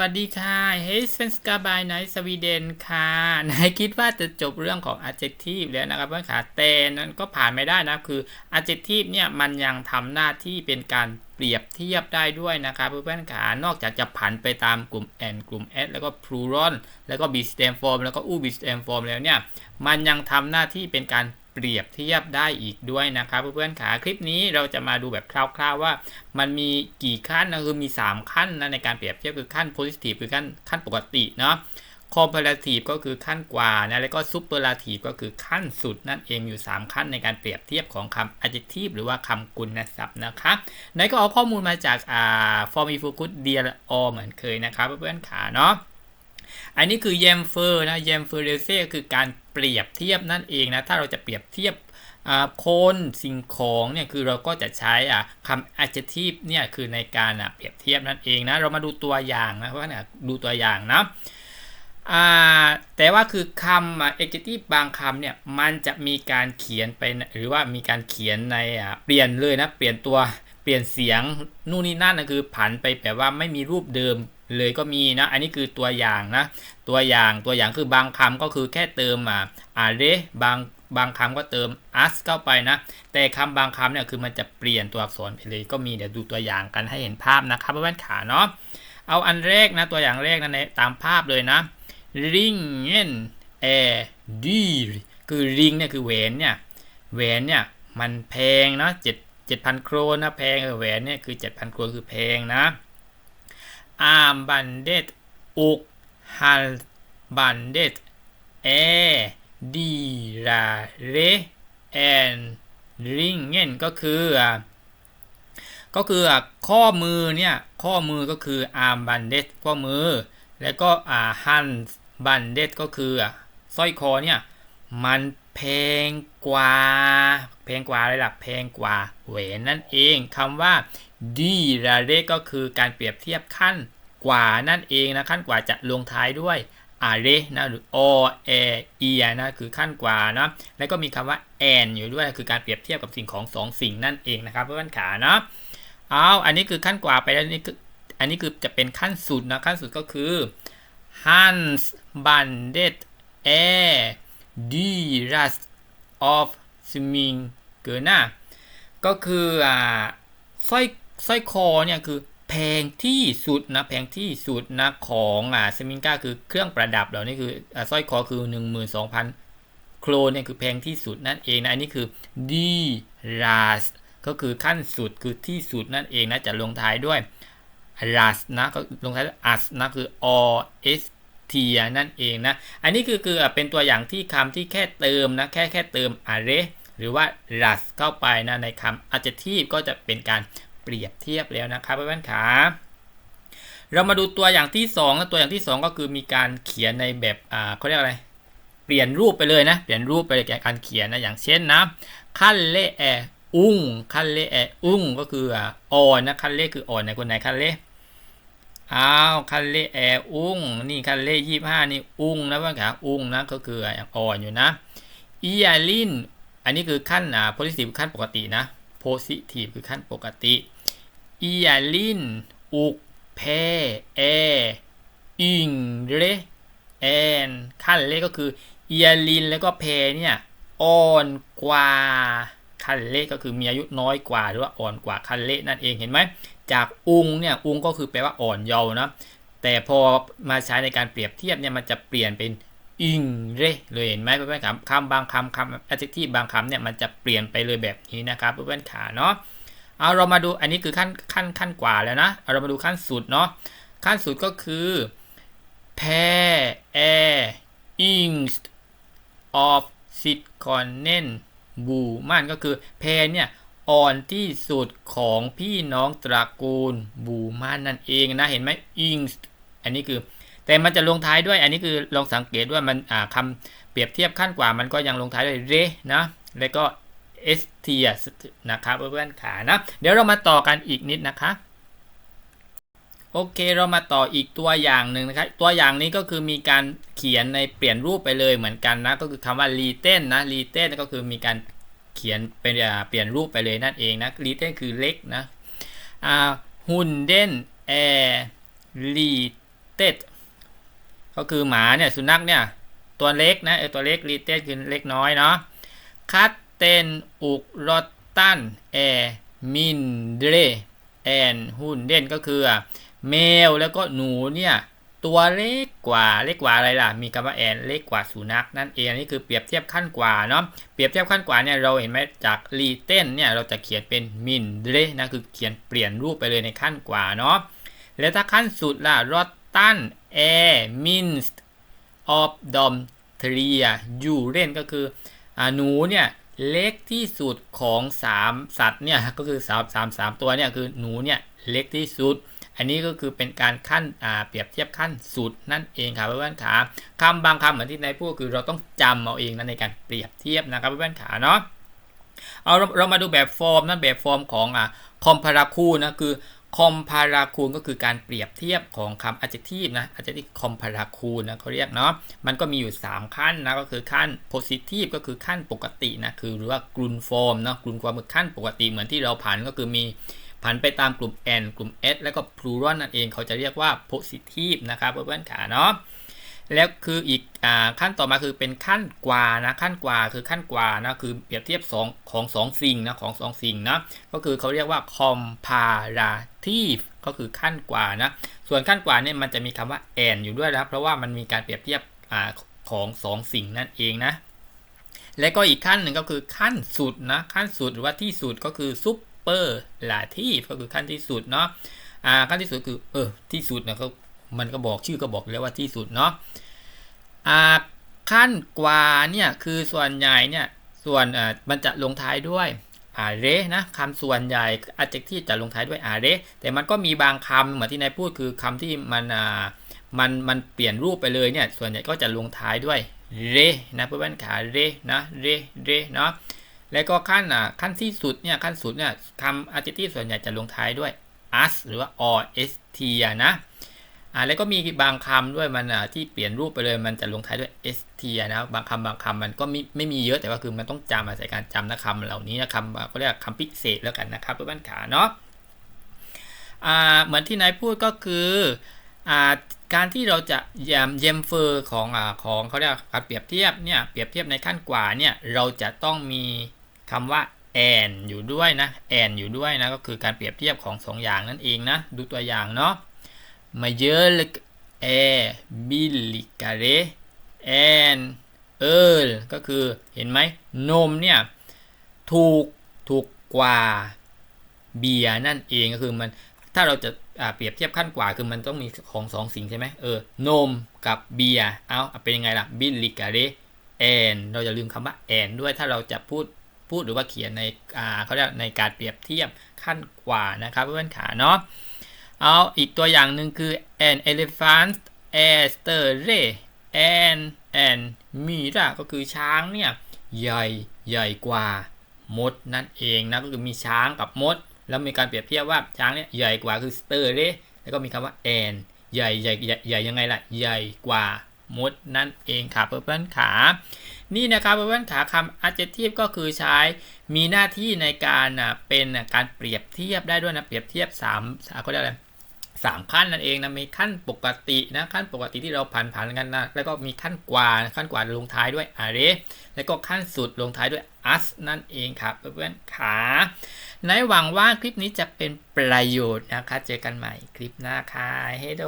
วัสดีค่ะเฮสเฟนสกาบายไนสวีเดนค่ะนายคิดว่าจะจบเรื่องของ adjective แล้วนะครับเพื่อนขาแต่นั้นก็ผ่านไม่ได้นะคือ adjective เนี่ยมันยังทำหน้าที่เป็นการเปรียบเทียบได้ด้วยนะครับเพื่อนๆขานอกจากจะผันไปตามกลุ่ม and กลุ่ม s แล้วก็ plural แล้วก็ be stem form แล้วก็ u be stem form แล้วเนี่ย มันยังทำหน้าที่เป็นการ เปรียบเทียบได้อีกด้วยนะครับเพื่อนๆขาคลิปนี้เราจะมาดูแบบคร่าวๆว่า มันมีกี่ขั้นนะคือมี 3 ขั้นนะในการเปรียบเทียบคือขั้น positive คือขั้นขั้นปกติเนาะ comparative ก็คือขั้นกว่านะแล้วก็ superlative ก็คือขั้นสุดนั่นเองอยู่ 3 ขั้นในการเปรียบเทียบของคำ adjective หรือว่าคำกุณศัพท์นะครับนก็เอาข้อมูลมาจากอ่า form if good dear all เหมือนเคยนะครับเพื่อนๆขาเนาะ อันนี้คือ y e m f e r นะ y e m f e r r e s e คือการเปรียบเทียบนั่นเองนะ ถ้าเราจะเปรียบเทียบคนสิ่งของเนี่ยคือเราก็จะใช้คำ adjective เนี่ยคือในการเปรียบเทียบนั่นเองนะ เรามาดูตัวอย่างนะเพราะว่าดูตัวอย่างนะแต่ว่าคือคำ adjective บางคำเนี่ยมันจะมีการเขียนไปหรือว่ามีการเขียนในเปลี่ยนเลยนะเปลี่ยนตัวเปลี่ยนเสียงนู่นนี่นั่นนะคือผันไปแบบว่าไม่มีรูปเดิม เลยก็มีนะ อันนี้คือตัวอย่างนะ ตัวอย่างตัวอย่างคือบางคำก็คือแค่เติมอ่าอาเรบางบางคำก็เติม us เข้าไปนะ แต่คำบางคำเนี่ยคือมันจะเปลี่ยนตัวอักษรไปเลยก็มีเดี๋ยวดูตัวอย่างกันให้เห็นภาพนะครับเพื่อนขาเนาะเอาอันแรกนะตัวอย่างแรกนะในตามภาพเลยนะ ringen är dyr คือ ring เนี่ยคือแหวนเนี่ยแหวนเนี่ยมันแพงนะเจ็ดเจ็ดพันโครนนะแพงแหวนเนี่ยคือเจ็ดพันโครนคือแพงนะ armbandet och halsbandet är dyrare än ringen ก็คือก็คือข้อมือเนี่ย ข้อมือก็คือ armbandet ข้อมือ แล้วก็อ่า handbandet ก็คือสร้อยคอเนี่ย มันแพงกว่า แพงกว่าอะไรล่ะแพงกว่าแหวนนั่นเองคำว่า ดีราเรก็คือการเปรียบเทียบขั้นกว่านั่นเองนะขั้นกว่าจะลงท้ายด้วยอาเรนะหรือโอเอเอียนะคือขั้นกว่านะแล้วก็มีคำว่าแอนอยู่ด้วยคือการเปรียบเทียบกับสิ่งของ2สสิ่งนั่นเองนะครับเพื่อนขาเนาะเอาอันนี้คือขั้นกว่าไปแล้วนี่คืออันนี้คือจะเป็นขั้นสุดนะขั้นสุดก็คือ Hans bandet är dyrast of swimming เกินนะก็คืออ่าสร้อย สร้อยคอเนี่ยคือแพงที่สุดนะแพงที่สุดนะของอ่าสมิงก้าคือเครื่องประดับเหล่านี้คืออ่าสร้อยคอคือ 12,000 โครเนี่ยคือแพงที่สุดนั่นเองนะอันนี้คือดีราสก็คือขั้นสุดคือที่สุดนั่นเองนะจะลงท้ายด้วยรัสนะก็ลงท้ายด้วยอัสนะคือ o s เทียนั่นเองนะ อันนี้คือคือเป็นตัวอย่างที่คำที่แค่เติมนะแค่แค่เติม are หรือว่า las เข้าไปนะในคำ adjective ก็จะเป็นการ เปรียบเทียบแล้วนะครับเพื่อนๆขาเรามาดูตัวอย่างที่2ตัวอย่างที่ 2 ก็คือมีการเขียนในแบบอ่าเขาเรียกอะไร เปลี่ยนรูปไปเลยนะ เปลี่ยนรูปไปเลยการเขียนนะ อย่างเช่นนะคันเลแออุ้งคันเลแออุ้ง ก็คืออ่อนนะคันเลคืออ่อนในคนไหนคันเลอ้าวคันเลแออุ้ง นี่คันเลยี่ห้านี่อุ้งนะเพื่อนขาอุ้งนะก็คืออ่อนอยู่นะอียลินอันนี้คือขั้นอ่าโพซิทีฟขั้นปกตินะโพซิทีฟคือขั้นปกติ อียาลิน อุก เพ เอ อิงเรแอนขั้นเลก็คืออียาลินแล้วก็เพเนี่ยอ่อนกว่าคันเล่ก็คือมีอายุน้อยกว่าหรือว่าอ่อนกว่าคันเล่นั่นเองเห็นไหมจากอุงเนี่ยอุงก็คือแปลว่าอ่อนเยาว์นะแต่พอมาใช้ในการเปรียบเทียบเนี่ยมันจะเปลี่ยนเป็นอิงเรเลยเห็นไหมเพื่อนๆครับคำบางคำคำ adjective บางคำเนี่ยมันจะเปลี่ยนไปเลยแบบนี้นะครับเพื่อนๆขาเนาะ เอาเรามาดูอันนี้คือขั้นขั้นขั้นกว่าแล้วนะเอาเรามาดูขั้นสุดเนาะขั้นสุดก็คือแพแออิงส์ of sit connen บูมันก็คือเพเนี่ยอ่อนที่สุดของพี่น้องตระกูลบูมันนั่นเองนะเห็นไหมอิงส์อันนี้คือแต่มันจะลงท้ายด้วยอันนี้คือลองสังเกตว่ามันคำเปรียบเทียบขั้นกว่ามันก็ยังลงท้ายด้วยเรนะแล้วก็ เอสเทียนะครับเพื่อนๆขานะ เดี๋ยวเรามาต่อกันอีกนิดนะคะโอเคเรามาต่ออีกตัวอย่างหนึ่งนะครับตัวอย่างนี้ก็คือมีการเขียนในเปลี่ยนรูปไปเลยเหมือนกันนะก็คือคำว่ารีเต้นนะรีเต้นก็คือมีการเขียนเป็นเปลี่ยนรูปไปเลยนั่นเองนะรีเต้นคือเล็กนะอ่าหุ่นเด่นแอร์ลี little ก็คือหมาเนี่ยสุนัขเนี่ยตัวเล็กนะเออตัวเล็ก little คือเล็กน้อยเนาะคัส katten och råttan är mindre än hunden ก็คือแมวแล้วก็หนูเนี่ยตัวเล็กกว่าเล็กกว่าอะไรล่ะ มีคำว่าแอนเล็กกว่าสุนัขนั่นเองนี่คือเปรียบเทียบขั้นกว่าเนาะเปรียบเทียบขั้นกว่าเนี่ยเราเห็นไหมจากรีเต้นเนี่ยเราจะเขียนเป็นมินเดรนะคือเขียนเปลี่ยนรูปไปเลยในขั้นกว่าเนาะแล้วถ้าขั้นสุดล่ะรอตตันแอมินส์ออฟดอมเทรียยูเรนก็คืออหนูเนี่ย เล็กที่สุดของ 3 สัตว์เนี่ยก็คือ3 3 3ตัวเนี่ยคือหนูเนี่ยเล็กที่สุด อันนี้ก็คือเป็นการขั้นเปรียบเทียบขั้นสุดนั่นเองครับเพื่อนๆขาคำบางคำเหมือนที่นายพูดคือเราต้องจำเอาเองนะในการเปรียบเทียบนะครับเพื่อนๆขาเนาะเอาเราเรามาดูแบบฟอร์มนะแบบฟอร์มของอ่าคอมพาราคูนะคือ คอมพาราคูนก็คือการเปรียบเทียบของคำ adjective นะ adjective คอมพาราคูนนะเขาเรียกเนาะมันก็มีอยู่ 3 ขั้นนะก็คือขั้น positive ก็คือขั้นปกตินะคือหรือว่ากรุนฟอร์มเนาะกรุนฟอร์มคือขั้นปกติเหมือนที่เราผ่านก็คือมีผันไปตามกลุ่ม n กลุ่ม s แล้วก็ plural นั่นเองเขาจะเรียกว่า positive นะครับเพื่อนๆขาเนาะ แล้วคืออีกอขั้นต่อมาคือเป็นขั้นกว่านะขั้นกว่าคือขั้นกว่านะคือเปรียบเทียบ2ของ2สิ่งนะของ2สิ่งนะก็คือเขาเรียกว่า comparative ก็คือขั้นกว่านะส่วนขั้นกว่าเนี่ยมันจะมีคำว่า and อยู่ด้วยนะเพราะว่ามันมีการเปรียบเทียบอของ2สิ่งนั่นเองนะและก็อีกขั้นหนึ่งก็คือขั้นสุดนะขั้นสุดหรือว่าที่สุดก็คือ super lative ก็คือขั้นที่สุดเนาะอ่าขั้นที่สุดคือเออที่สุดนะเขา มันก็บอกชื่อก็บอกแล้วว่าที่สุดเนาะอ่าขั้นกว่าเนี่ยคือส่วนใหญ่เนี่ยส่วนอ่ามันจะลงท้ายด้วยอาเรนะคำส่วนใหญ่ adjective จะลงท้ายด้วยอาเรแต่มันก็มีบางคำเหมือนที่นายพูดคือคำที่มันอ่ามันมันเปลี่ยนรูปไปเลยเนี่ยส่วนใหญ่ก็จะลงท้ายด้วยเรนะเพื่อนขาเรนะเรเรเนาะแล้วก็ขั้นอะขั้นที่สุดเนี่ยขั้นสุดเนี่ยคำ adjective ส่วนใหญ่จะลงท้ายด้วย us หรือว่า ost นะ อ่าแล้วก็มีบางคำด้วยมันอะที่เปลี่ยนรูปไปเลยมันจะลงท้ายด้วย st นะบางคำบางคำมันก็ไม่ไม่มีเยอะแต่ว่าคือมันต้องจำอาศัยการจำนะคำเหล่านี้นะคำเขาเรียกคำพิเศษแล้วกันนะครับเพื่อนขาเนาะอ่าเหมือนที่นายพูดก็คืออ่าการที่เราจะยมเยมเฟอร์ของอ่าของเขาเรียกการเปรียบเทียบเนี่ยเปรียบเทียบในขั้นกว่าเนี่ยเราจะต้องมีคำว่า and อยู่ด้วยนะ and อยู่ด้วยนะก็คือการเปรียบเทียบของสองอย่างนั่นเองนะดูตัวอย่างเนาะ mjölk är billigare än öl ก็คือเห็นไหมนมเนี่ยถูกถูกกว่าเบียร์นั่นเองก็คือมันถ้าเราจะเปรียบเทียบขั้นกว่าคือมันต้องมีของสองสิ่งใช่ไหมเออนมกับเบียร์เอาเป็นยังไงล่ะบิลลิกาเรแอนเราจะลืมคำว่าแอนด้วยถ้าเราจะพูดพูดหรือว่าเขียนในเขาเรียกในการเปรียบเทียบขั้นกว่านะครับเพื่อนขาเนาะ เอาอีกตัวอย่างหนึ่งคือ an elephant as the ray and and mira ก็คือช้างเนี่ย ใหญ่ใหญ่กว่ามดนั่นเองนะก็คือมีช้างกับมด แล้วมีการเปรียบเทียบว่าช้างเนี่ยใหญ่กว่าคือ stir เรแล้วก็มีคำว่า and ใหญ่ใหญ่ใหญ่ยังไงล่ะ ใหญ่กว่ามดนั่นเองค่ะเพื่อนๆขา นี่นะครับเพื่อนๆขาคำ adjective ก็คือใช้มีหน้าที่ในการเป็นการเปรียบเทียบได้ด้วยนะเปรียบเทียบ3เขาเรียกอะไร สามขั้นนั่นเองนะมีขั้นปกตินะขั้นปกติที่เราผ่านผ่านกันนะแล้วก็มีขั้นกว่าขั้นกว่าลงท้ายด้วยอาร์เรแล้วก็ขั้นสุดลงท้ายด้วย us นั่นเองครับเพื่อนๆขาในหวังว่าคลิปนี้จะเป็นประโยชน์นะคะเจอกันใหม่คลิปหน้าค่ะเฮโด